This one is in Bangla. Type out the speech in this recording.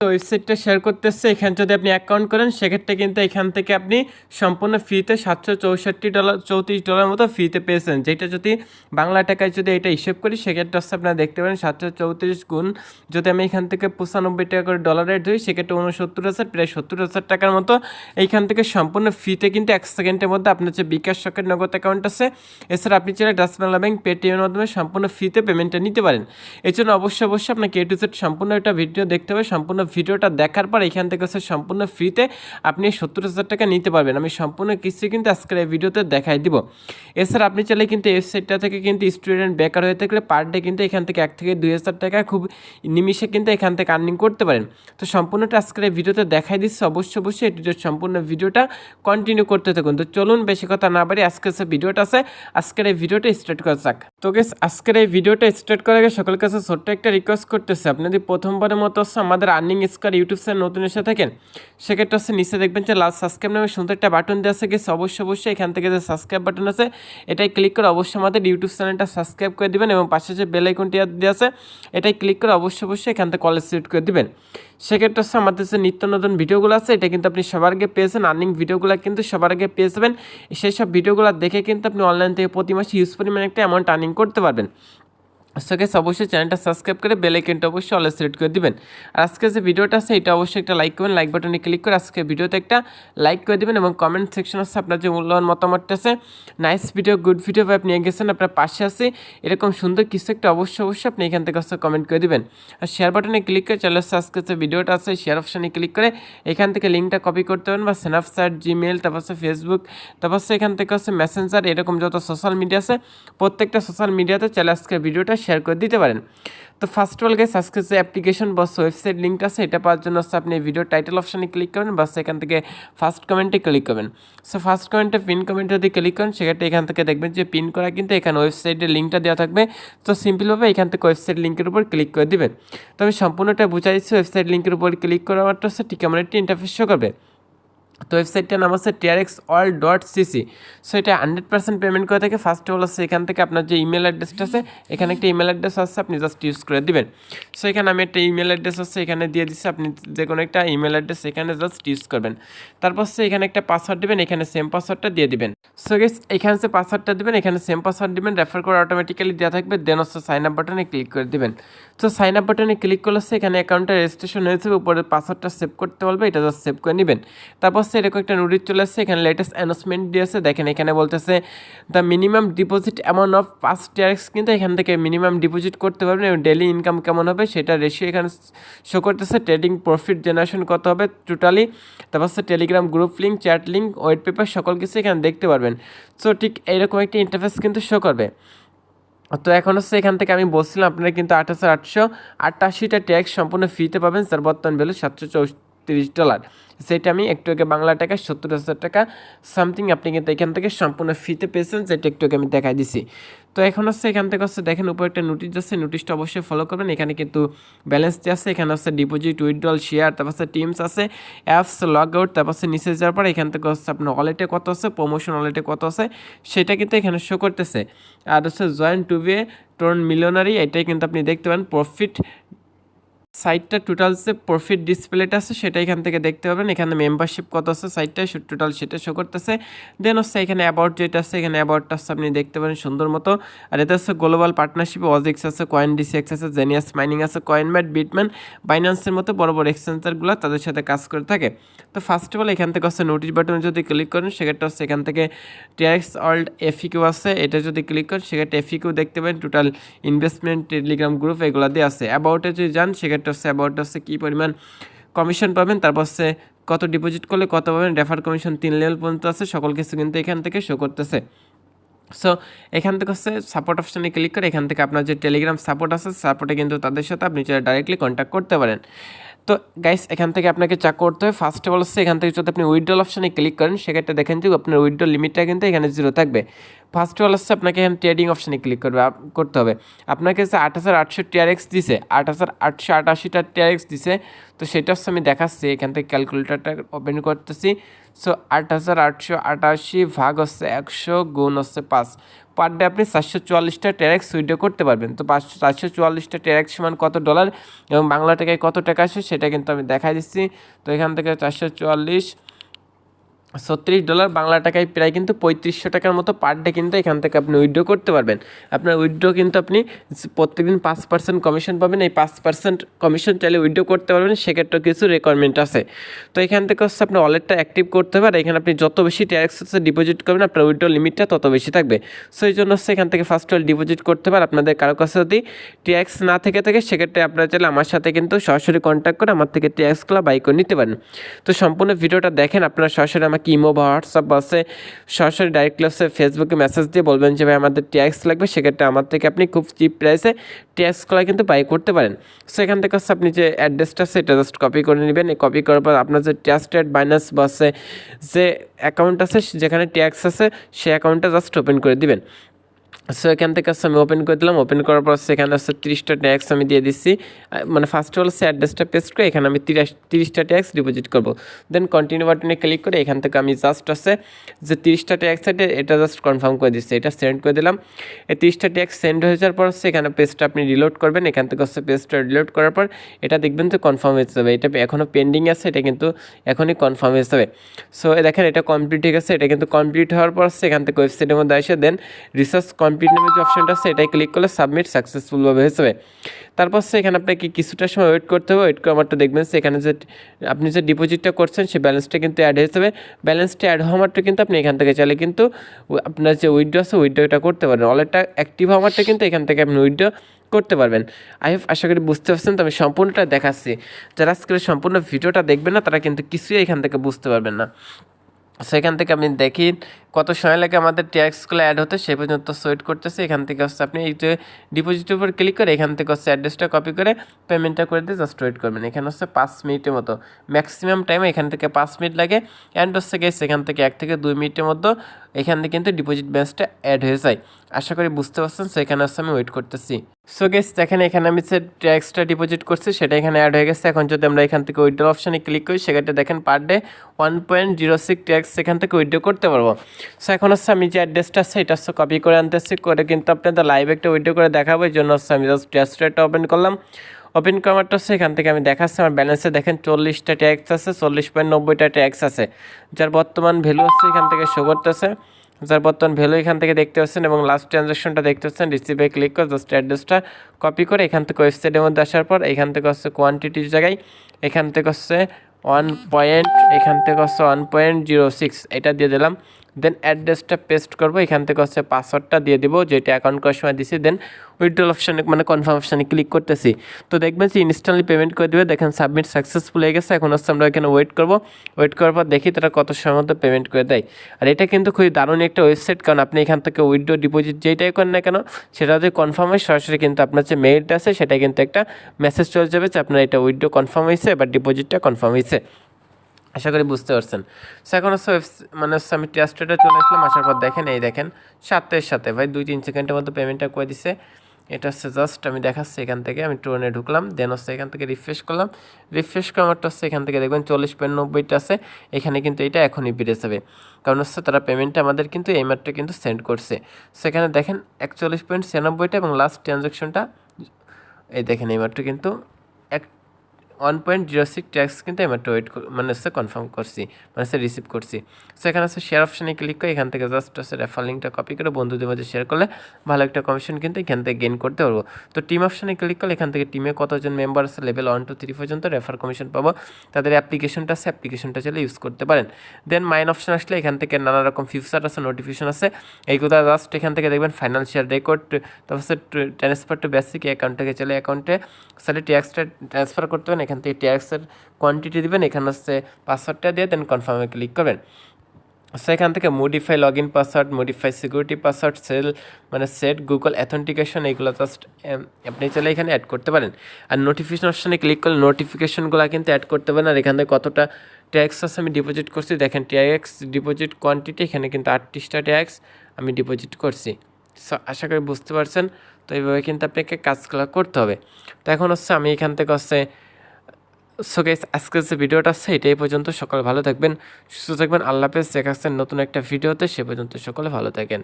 ওয়েবসাইটটা শেয়ার করতেছে। এখানে যদি আপনি অ্যাকাউন্ট করেন, সেক্ষেত্রে কিন্তু এখান থেকে আপনি সম্পূর্ণ ফ্রিতে সাতশো চৌষট্টি ডলার চৌত্রিশ ডলার মতো ফ্রিতে পেয়েছেন। যেটা যদি বাংলা টাকায় যদি এটা হিসেব করি, সেক্ষেত্রে হচ্ছে আপনারা দেখতে পারেন সাতশো চৌত্রিশ গুণ যদি আমি এখান থেকে পঁচানব্বই টাকা করে ডলার রেট ধরি, সেক্ষেত্রে উনসত্তর হাজার, প্রায় সত্তর হাজার টাকার মতো এইখান থেকে সম্পূর্ণ ফ্রিতে কিন্তু এক সেকেন্ডের মধ্যে আপনার যে বিকাশ সকেট নগদ অ্যাকাউন্ট আছে, এছাড়া আপনি চাইলে ডাসবাংলা ব্যাংক পেটিএমের মাধ্যমে সম্পূর্ণ ফ্রিতে পেমেন্টটা নিতে পারেন। এর জন্য অবশ্যই অবশ্যই আপনাকে এ টু জেড সম্পূর্ণ একটা ভিডিও দেখতে হবে, সম্পূর্ণ ভিডিওটা দেখার পর এখান থেকে হচ্ছে সম্পূর্ণ ফ্রিতে আপনি সত্তর হাজার টাকা নিতে পারবেন। আমি সম্পূর্ণ কিছু কিন্তু আজকের এই ভিডিওতে দেখাই দিব। এছাড়া আপনি চাইলে কিন্তু ওয়েবসাইটটা থেকে কিন্তু স্টুডেন্ট বেকার হয়ে থাকলে পার ডে কিন্তু এখান থেকে এক থেকে দুই হাজার টাকা খুব নিমিশে কিন্তু এখান থেকে আর্নিং করতে পারেন। তো সম্পূর্ণটা আজকের এই ভিডিওতে দেখাই দিচ্ছি। অবশ্যই অবশ্যই এটি সম্পূর্ণ ভিডিওটা কন্টিনিউ করতে থাকুন। তো চলুন, বেশি কথা না বাড়ি আজকের যে ভিডিওটা আছে, আজকের এই ভিডিওটা স্টার্ট করা যাক। তো গেস আজকের এই ভিডিওটা স্টার্ট করার আগে সকলের কাছে ছোট্ট একটা রিকোয়েস্ট করতেছে। আপনি যদি প্রথমবারের মতো আমাদের আর্নিং স্কোয়ার ইউটিউব চ্যানেল নতুন এসে থাকেন, সেক্ষেত্রে হচ্ছে নিচে দেখবেন যে লাস্ট সাবস্ক্রাইব নামে সুন্দর একটা বাটন দেওয়া আছে, গেছে অবশ্যই অবশ্যই এখান থেকে যে সাবস্ক্রাইব বাটন আছে, এটাই ক্লিক করে অবশ্যই আমাদের ইউটিউব চ্যানেলটা সাবস্ক্রাইব করে দিবেন এবং পাশে যে বেল আইকনটি দেওয়া আছে, এটাই ক্লিক করে অবশ্যই অবশ্যই এখান থেকে কলেজ সিলেক্ট করে দিবেন। সেক্ষেত্রে হচ্ছে আমাদের যে নিত্য নতুন ভিডিওগুলো আছে, এটা কিন্তু আপনি সবার আগে পেয়েছেন আর্নিং ভিডিওগুলো কিন্তু সবার আগে পেয়ে যাবেন, সেই সব ভিডিওগুলো দেখে কিন্তু আপনি অনলাইন থেকে প্রতি মাসে ইউজ পরিমাণে একটা অ্যামাউন্ট আর্নিং করতে পারবেন। সো গেস অবশ্যই চ্যানেলটা সাবস্ক্রাইব করে বেল আইকনটা অবশ্যই অল সিলেক্ট করে দিবেন। আর আজকে যে ভিডিওটা আছে, এটা অবশ্যই একটা লাইক করবেন। লাইক বাটনে ক্লিক করে আজকে ভিডিওতে একটা লাইক করে দিবেন এবং কমেন্ট সেকশন আছে, আপনার যে মূল্যবান মতামতটা আছে। নাইস ভিডিও গুড ভিডিও আপনি গেছেন, আপনার পাশে আছে। এরকম সুন্দর কিছু একটা অবশ্যই অবশ্যই আপনি এখান থেকে হচ্ছে কমেন্ট করে দিবেন। আর শেয়ার বাটনে ক্লিক করে চ্যানেল আজকে যে ভিডিওটা আছে শেয়ার অপশানে ক্লিক করে এখান থেকে লিঙ্কটা কপি করতে পারেন বা স্ন্যাপচ্যাট জিমেল তারপর হচ্ছে ফেসবুক তারপর হচ্ছে এখান থেকে হচ্ছে মেসেঞ্জার এরকম যত সোশ্যাল মিডিয়া আছে, প্রত্যেকটা সোশ্যাল মিডিয়াতে চ্যানেল আজকে ভিডিওটা শেয়ার করে দিতে পারেন। তো ফার্স্ট অল গেস আজকে যে অ্যাপ্লিকেশন বস ওয়েবসাইট লিঙ্কটা আছে, এটা পাওয়ার জন্য হচ্ছে আপনি ভিডিও টাইটেল অপশানে ক্লিক করবেন বাস এখান থেকে ফার্স্ট কমেন্টে ক্লিক করবেন। সো ফার্স্ট কমেন্টে পিন কমেন্ট যদি ক্লিক করেন, সেক্ষেত্রে এখান থেকে দেখবেন যে পিন করা কিন্তু এখানে ওয়েবসাইটের লিঙ্কটা দেওয়া থাকবে। তো সিম্পলভাবে এখান থেকে ওয়েবসাইট লিঙ্কের উপর ক্লিক করে দিবেন। তো আমি সম্পূর্ণটা বুঝাই দিচ্ছি ওয়েবসাইট লিঙ্কের উপর ক্লিক করার মাত্র হচ্ছে ঠিক এমন একটি ইন্টারফেস শো করবে। তো ওয়েবসাইটটার নাম হচ্ছে TRX all dot cc so এটা হান্ড্রেড পার্সেন্ট পেমেন্ট করে থাকে। ফার্স্ট অফ অল হচ্ছে এখান থেকে আপনার যে ইমেল অ্যাড্রেসটা আছে, এখানে একটা ইমেল অ্যাড্রেস আছে, আপনি জাস্ট ইউজ করে দিবেন। সো এখানে আমি একটা ইমেল অ্যাড্রেস আছে এখানে দিয়ে দিচ্ছি। আপনি যে কোনো একটা ইমেল অ্যাড্রেস এখানে জাস্ট ইউজ করবেন। তারপর হচ্ছে এখানে একটা পাসওয়ার্ড দিবেন, এখানে সেম পাসওয়ার্ডটা দিয়ে দিবেন। সো গেস এখানে যে পাসওয়ার্ডটা দিবেন, এখানে সেম পাসওয়ার্ড দিবেন রেফার করে অটোমেটিক্যালি দেওয়া থাকবে। দেন হচ্ছে সাইন আপ বাটনে ক্লিক করে দিবেন। তো সাইন আপ বাটনে ক্লিক করলে এখানে অ্যাকাউন্টটা রেজিস্ট্রেশন হয়েছে উপরে পাসওয়ার্ডটা সেভ করতে বলবে, এটা জাস্ট সেভ করে নেবেন। তারপর সে এরকম একটা নোটিশ চলে আসছে, এখানে লেটেস্ট অ্যানাউন্সমেন্ট দিয়েছে দেখেন এখানে বলতেছে the minimum deposit amount of পাঁচ টিয়ার্স কিন্তু এখান থেকে মিনিমাম ডিপোজিট করতে পারবেন এবং ডেলি ইনকাম কেমন হবে সেটা রেশিও এখানে শো করতেছে। ট্রেডিং প্রফিট জেনারেশন কত হবে টোটালি তারপর সে Telegram group link chat link white paper সকল কিছু এখানে দেখতে পারবেন। সো ঠিক এইরকম একটি ইন্টারফেস কিন্তু শো করবে। তো এখন হচ্ছে এখান থেকে আমি বলছিলাম, আপনারা কিন্তু হাজার আটশো আটাশিটা ট্যাক্স সম্পূর্ণ ফ্রিতে পাবেন। স্যার বর্তমান ভ্যালু সাতশো চৌত্রিশ ডলার। সেটা আমি একটু আগে বাংলা টাকা, সত্তর হাজার টাকা সামথিং আপনি কিন্তু এখান থেকে সম্পূর্ণ ফ্রিতে পেয়েছেন যেটা একটু আগে আমি দেখাই দিছি। তো এখন হচ্ছে, এখান থেকে হচ্ছে, দেখেন উপরে একটা নোটিশ আছে নোটিশটা অবশ্যই ফলো করবেন। এখানে কিন্তু ব্যালেন্স আছে, এখানে হচ্ছে ডিপোজিট উইথড্রল শেয়ার তারপর হচ্ছে টিমস আছে অ্যাপস লগ আউট তারপর হচ্ছে নিচে যাওয়ার পর এখান থেকে হচ্ছে আপনার ওয়ালেটে কত আছে প্রমোশন ওয়ালেটে কত আছে, সেটা কিন্তু এখানে শো করতেছে। আর হচ্ছে joint to be tone millionaire এটাই কিন্তু আপনি দেখতে পান প্রফিট সাইটটা টোটাল যে প্রফিট ডিসপ্লেটা আছে, সেটা এখান থেকে দেখতে পাবেন। এখানে মেম্বারশিপ কত আছে সাইটটা টোটাল সেটা শো করতেছে। দেন হচ্ছে এখানে অ্যাবাউট যেটা আছে, এখানে অ্যাবাউটটা হচ্ছে আপনি দেখতে পারেন সুন্দর মতো। আর এটা হচ্ছে গ্লোবাল পার্টনারশিপ ওয়াজিক্স আছে কয়েন ডিসিএক্স আছে জেনিয়াস মাইনিং আছে কয়েন ম্যাট বিটম্যান বাইন্যান্সের মতো বড় বড় এক্সচেঞ্জারগুলো তাদের সাথে কাজ করে থাকে। তো ফার্স্ট অফ অল এখান থেকে হচ্ছে নোটিশ বাটনে যদি ক্লিক করেন, সেক্ষেত্রে হচ্ছে এখান থেকে টিআরএক্স অল্ড এফিকিউ আছে, এটা যদি ক্লিক করেন, সেক্ষেত্রে এফিকিউ দেখতে পাবেন টোটাল ইনভেস্টমেন্ট টেলিগ্রাম গ্রুপ এগুলো দিয়ে আছে। অ্যাবাউটে যদি যান, সেক্ষেত্রে হচ্ছে অ্যাবাউট কী পরিমাণ কমিশন পাবেন, তারপর সে কত ডিপোজিট করলে কত পাবেন রেফার কমিশন তিন লেভেল পর্যন্ত আছে, সকল কিছু কিন্তু এখান থেকে শো করতেছে। সো এখান থেকে হচ্ছে সাপোর্ট অপশানে ক্লিক করে এখান থেকে আপনার যে টেলিগ্রাম সাপোর্ট আছে সাপোর্টে কিন্তু তাদের সাথে আপনি ডাইরেক্টলি কন্ট্যাক্ট করতে পারেন। তো গাইস এখান থেকে আপনাকে চেক করতে হবে ফার্স্ট অফ অল হচ্ছে এখান থেকে যদি আপনি উইড্রল অপশানে ক্লিক করেন, সেক্ষেত্রে দেখেন যে আপনার উইড্রল লিমিটটা কিন্তু এখানে জিরো থাকবে। ফার্স্ট অফ অল হচ্ছে আপনাকে এখানে ট্রেডিং অপশানে ক্লিক করবে করতে হবে। আপনাকে হচ্ছে আট হাজার আটশো টিআরএক্স দিছে আট হাজার আটশো আটাশিটা টিআরএক্স দিছে, তো সেটা হচ্ছে আমি দেখাচ্ছি, এখান থেকে ক্যালকুলেটারটা ওপেন করতেছি। সো আট হাজার আটশো আটাশি ভাগ হচ্ছে একশো, গুণ হচ্ছে পাঁচ। পার ডে আপনি চারশো চুয়াল্লিশটা ট্যাক্স উইড্রো করতে পারবেন। তো পাঁচশো চারশো চুয়াল্লিশটা ট্যাক্স সমান কত ডলার এবং বাংলা টাকায় কত টাকা আসে সেটা কিন্তু আমি দেখাই দিচ্ছি। তো এখান থেকে চারশো চুয়াল্লিশ ছত্রিশ ডলার বাংলা টাকায় প্রায় কিন্তু পঁয়ত্রিশশো টাকার মতো পার ডে কিন্তু এখান থেকে আপনি উইথড্র করতে পারবেন। আপনার উইথড্র কিন্তু আপনি প্রত্যেকদিন পাঁচ পার্সেন্ট কমিশন পাবেন। এই পাঁচ পার্সেন্ট কমিশন চাইলে উইথড্র করতে পারবেন। সেক্ষেত্রে কিছু রেকোয়ারমেন্ট আছে। তো এখান থেকে হচ্ছে আপনার ওয়ালেটটা অ্যাক্টিভ করতে হবে। আর এখানে আপনি যত বেশি ট্যাক্স হচ্ছে ডিপোজিট করবেন, আপনার উইথড্র লিমিটটা তত বেশি থাকবে। সো এই জন্য হচ্ছে এখান থেকে ফার্স্ট অল ডিপোজিট করতে পারে আপনাদের কারও কাছে যদি ট্যাক্স না থেকে থাকে, সেক্ষেত্রে আপনারা চাইলে আমার সাথে কিন্তু সরাসরি কন্ট্যাক্ট করে আমার থেকে ট্যাক্সগুলো বাই করে নিতে পারেন। তো সম্পূর্ণ ভিডিওটা দেখেন। আপনারা সরাসরি আমাকে ইমো বা হোয়াটসঅ্যাপ আছে, সরাসরি ডাইরেক্ট ক্লাসে ফেসবুকে মেসেজ দিয়ে বলবেন যে, ভাই, আমাদের ট্যাক্স লাগবে, সেক্ষেত্রে আমার থেকে আপনি খুব চিপ প্রাইসে ট্যাক্সগুলো কিন্তু বাই করতে পারেন। সো এখান থেকে হচ্ছে আপনি যে অ্যাড্রেসটা আছে, এটা জাস্ট কপি করে নেবেন। কপি করার পর আপনার যে ট্যাক্সটেড বাইনাস বসে যে অ্যাকাউন্ট আছে, যেখানে ট্যাক্স আছে, সেই অ্যাকাউন্টটা জাস্ট ওপেন করে দিবেন। সো এখান থেকে হচ্ছে আমি ওপেন করে দিলাম। ওপেন করার পর সেখানে হচ্ছে তিরিশটা ট্যাক্স আমি দিয়ে দিচ্ছি। মানে ফার্স্ট অল হচ্ছে অ্যাড্রেসটা পেস্ট করে এখানে আমি তিরিশ, তিরিশটা ট্যাক্স ডিপোজিট করব। দেন কন্টিনিউ বাটনে ক্লিক করে এখান থেকে আমি জাস্ট আছে যে তিরিশটা ট্যাক্স আছে, এটা জাস্ট কনফার্ম করে দিচ্ছি, এটা সেন্ড করে দিলাম। এই তিরিশটা ট্যাক্স সেন্ড হয়ে যাওয়ার পর হচ্ছে এখানে পেজটা আপনি রিলোড করবেন। এখান থেকে হচ্ছে পেজটা রিলোড করার পর এটা দেখবেন তো কনফার্ম হয়ে যাবে। এটা এখনও পেন্ডিং আছে, এটা কিন্তু এখনই কনফার্ম হয়ে যাবে। সো দেখেন এটা কমপ্লিট হয়ে গেছে, এটা কিন্তু কমপ্লিট হওয়ার পর হচ্ছে এখান থেকে ওয়েবসাইটের মধ্যে এসে দেন রিসার্চ কমপ্লিট নামে যে অপশনটা আছে, এটাই ক্লিক করলে সাবমিট সাকসেসফুলভাবে হয়ে যাবে। তারপর সে এখানে আপনাকে কিছুটা সময় ওয়েট করতে হবে। ওয়েট করে আমারটা দেখবেন সেখানে যে আপনি যে ডিপোজিটটা করছেন, সেই ব্যালেন্সটা কিন্তু অ্যাড হয়ে যাবে। ব্যালেন্সটা অ্যাড হওয়া মাত্র কিন্তু আপনি এখান থেকে চাইলে কিন্তু আপনার যে উইড্রো আছে উইড্রোটা করতে পারেন ওয়ালেটটা অ্যাক্টিভ হওয়া মাত্র কিন্তু এখান থেকে আপনি উইড্রো করতে পারবেন। আই হোপ আশা করি বুঝতে পারছেন। তো আমি সম্পূর্ণটা দেখাচ্ছি। যারা আজকের সম্পূর্ণ ভিডিওটা দেখবেন না, তারা কিন্তু কিছুই এখান থেকে বুঝতে পারবেন না। সেখান থেকে আপনি দেখি কত সময় লাগে আমাদের ট্যাক্সগুলো অ্যাড হতে সে পর্যন্ত সোয়েট করতেছে। এখান থেকে হচ্ছে আপনি এই যে ডিপোজিটের উপর ক্লিক করে এখান থেকে হচ্ছে অ্যাড্রেসটা কপি করে পেমেন্টটা করে দিয়ে জাস্ট ওয়েট করবেন। এখানে হচ্ছে পাঁচ মিনিটের মতো। ম্যাক্সিমাম টাইমে এখান থেকে পাঁচ মিনিট লাগে অ্যান্ড হচ্ছে গেছে এখান থেকে এক থেকে দুই মিনিটের মতো এখান থেকে কিন্তু ডিপোজিট ব্যালেন্সটা অ্যাড হয়ে যায়। আশা করি বুঝতে পারছেন সো এখানে হচ্ছে আমি ওয়েট করতেছি। সো গেস দেখেন এখানে আমি যে ট্যাক্সটা ডিপোজিট করছি, সেটা এখানে অ্যাড হয়ে গেছে। এখন যদি আমরা এখান থেকে উইড্রো অপশানে ক্লিক করি, সেক্ষেত্রে দেখেন per day one point zero six tax সেখান থেকে উইড্রো করতে পারব। সো এখন হচ্ছে আমি যে অ্যাড্রেসটা আছে, এটা হচ্ছে কপি করে আনতেছি, করে কিন্তু আপনাদের লাইভ একটা উইড্রো করে দেখাবো, এই জন্য হচ্ছে আমি জাস্ট ট্যাক্সটা ওপেন করলাম। ওপেন করারটা হচ্ছে এখান থেকে আমি দেখাচ্ছি, আমার ব্যালেন্সে দেখেন চল্লিশটা ট্যাক্স আছে, চল্লিশ পয়েন্ট নব্বইটা ট্যাক্স আছে। যার বর্তমান ভ্যালু হচ্ছে এখান থেকে শো করতেছে। যার বর্তমান ভ্যালু এখান থেকে দেখতে পাচ্ছেন এবং লাস্ট ট্রানজাকশনটা দেখতে পাচ্ছেন রিসিভে ক্লিক করে জাস্ট অ্যাড্রেসটা কপি করে এখান থেকে ওয়েবসাইটের মধ্যে আসার পর এখান থেকে হচ্ছে কোয়ান্টিটির জায়গায়, এখান থেকে হচ্ছে ওয়ান পয়েন্ট এখান থেকে হচ্ছে ওয়ান পয়েন্ট জিরো সিক্স এটা দিয়ে দিলাম। দেন অ্যাড্রেসটা পেস্ট করব, এখান থেকে হচ্ছে পাসওয়ার্ডটা দিয়ে দিব, যেটা অ্যাকাউন্ট করার সময় দিছি দেন উইথড্রল অপশানে মানে কনফার্ম অপশানে ক্লিক করতেছি। তো দেখবেন যে ইনস্ট্যান্টলি পেমেন্ট করে দেবে, দেখেন সাবমিট সাকসেসফুল হয়ে গেছে, এখন হচ্ছে আমরা এখানে ওয়েট করব। ওয়েট করার পর দেখি তারা কত সময় মধ্যে পেমেন্ট করে দেয়। আর এটা কিন্তু খুবই দারুণ একটা ওয়েবসাইট কারণ আপনি এখান থেকে উইথড্র ডিপোজিট যেটাই করেন না কেন, সেটা যদি কনফার্ম হয়, সরাসরি কিন্তু আপনার যে মেইলটা আছে, সেটা কিন্তু একটা মেসেজ চলে যাবে যে আপনার এটা উইথড্র কনফার্ম হয়েছে, বা ডিপোজিটটা কনফার্ম হয়েছে। আশা করি বুঝতে পারছেন। সো এখন হচ্ছে মানে হচ্ছে আমি টেস্টেটা চলে আসলাম, আসার পর দেখেন, এই দেখেন, সাতের সাথে। ভাই, দুই তিন সেকেন্ডের মধ্যে পেমেন্টটা করে দিছে। এটা হচ্ছে জাস্ট আমি দেখাচ্ছি এখান থেকে, আমি ট্রেনে ঢুকলাম দেন হচ্ছে এখান থেকে রিফ্রেশ করলাম। রিফ্রেশ করা আমারটা হচ্ছে এখান থেকে দেখবেন চল্লিশ পয়েন্ট নব্বইটা আছে। এখানে কিন্তু এটা এখনই বেড়ে যাবে। কারণ হচ্ছে তারা পেমেন্টটা আমাদের কিন্তু এই মাত্র কিন্তু সেন্ড করছে। সেখানে দেখেন একচল্লিশ পয়েন্ট ছিয়ানব্বইটা এবং লাস্ট ট্রানজাকশনটা এই দেখেন, এই মাত্র কিন্তু one point zero six tax কিন্তু একটা ওয়েট মানে হচ্ছে কনফার্ম করছি মানে হচ্ছে রিসিভ করছি। সো এখানে হচ্ছে শেয়ার অপশানে ক্লিক করে এখান থেকে জাস্ট হচ্ছে রেফার লিঙ্কটা কপি করে বন্ধুদের মধ্যে শেয়ার করলে ভালো একটা কমিশন কিন্তু এখান থেকে গেইন করতে পারব। তো টিম অপশানে ক্লিক করলে এখান থেকে টিমে কতজন মেম্বার আছে লেভেল ওয়ান টু থ্রি পর্যন্ত রেফার কমিশন পাবো। তাদের অ্যাপ্লিকেশনটা আছে অ্যাপ্লিকেশনটা চলে ইউজ করতে পারেন। দেন মাইন অপশান আসলে এখান থেকে নানা রকম ফিউচার আছে নোটিফিকেশন আছে। এই এইগুলো জাস্ট এখান থেকে দেখবেন ফাইন্যান্সিয়াল রেকর্ড তারপর ট্রান্সফার টু বেসিক অ্যাকাউন্ট থেকে চলে অ্যাকাউন্টে সালে ট্যাক্সটা ট্রান্সফার করতে পারেন। এখান থেকে ট্যাক্সের কোয়ান্টিটি দিবেন, এখানে হচ্ছে পাসওয়ার্ডটা দিয়ে দেন কনফার্মে ক্লিক করবেন। সো এখান থেকে modify log in password modify security password sell মানে সেট গুগল অ্যাথেন্টিকেশন এইগুলো জাস্ট আপনি চাইলে এখানে অ্যাড করতে পারেন। আর নোটিফিকেশন অপশানে ক্লিক করলে নোটিফিকেশনগুলো কিন্তু অ্যাড করতে পারেন। আর এখান থেকে কতটা ট্যাক্স আছে আমি ডিপোজিট করছি। দেখেন ট্যাক্স ডিপোজিট কোয়ান্টিটি এখানে কিন্তু আটত্রিশটা ট্যাক্স আমি ডিপোজিট করছি। সো আশা করি বুঝতে পারছেন। তো, এইভাবে কিন্তু আপনাকে কাজগুলো করতে হবে। তো, এখন হচ্ছে আমি এখান থেকে হচ্ছে সো গাইস আজকের যে ভিডিওটা আছে, এটাই পর্যন্ত সকলে ভালো থাকবেন, সুস্থ থাকবেন। আল্লাহ হাফেজ দেখাচ্ছেন নতুন একটা ভিডিওতে, সে পর্যন্ত সকলে ভালো থাকেন।